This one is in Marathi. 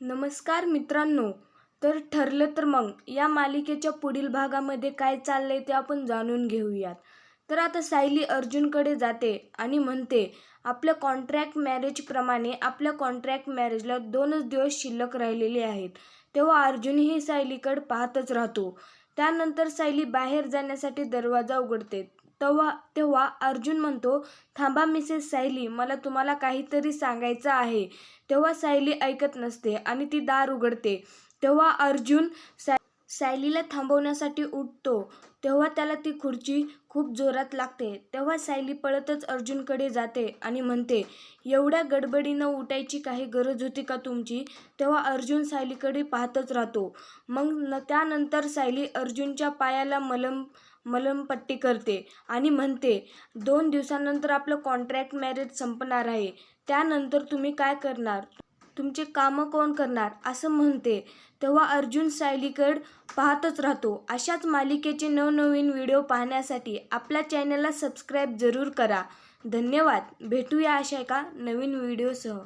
नमस्कार मित्रांनो तर ठरलं तर मग या मालिकेच्या पुढील भागामध्ये काय चाललंय ते आपण जाणून घेऊयात. तर आता सायली अर्जुनकडे जाते आणि म्हणते आपल्या कॉन्ट्रॅक्ट मॅरेजप्रमाणे आपल्या कॉन्ट्रॅक्ट मॅरेजला दोनच दिवस शिल्लक राहिलेले आहेत. तेव्हा अर्जुनही सायलीकडे पाहतच राहतो. त्यानंतर सायली बाहेर जाण्यासाठी दरवाजा उघडते. तेव्हा तेव्हा अर्जुन म्हणतो थांबा मिसेस सायली मला तुम्हाला काहीतरी सांगायचं आहे. तेव्हा सायली ऐकत नसते आणि ती दार उघडते. तेव्हा अर्जुन साय सायलीला थांबवण्यासाठी उठतो. तेव्हा त्याला ती खुर्ची खूप जोरात लागते. तेव्हा सायली पळतच अर्जुनकडे जाते आणि म्हणते एवढ्या गडबडीनं उठायची काही गरज होती का तुमची? तेव्हा अर्जुन सायलीकडे पाहतच राहतो. मग न त्यानंतर सायली अर्जुनच्या पायाला मलम मलमपट्टी करते आणि म्हणते दोन दिवसानंतर आपलं कॉन्ट्रॅक्ट मॅरेज संपणार आहे. त्यानंतर तुम्ही काय करणार? तुमचे कामं कोण करणार? असं म्हणते. तेव्हा अर्जुन सायलीकड पाहतच राहतो. अशाच मालिकेचे नवनवीन व्हिडिओ पाहण्यासाठी आपल्या चॅनलला सबस्क्राईब जरूर करा. धन्यवाद. भेटूया अशा एका नवीन व्हिडिओसह.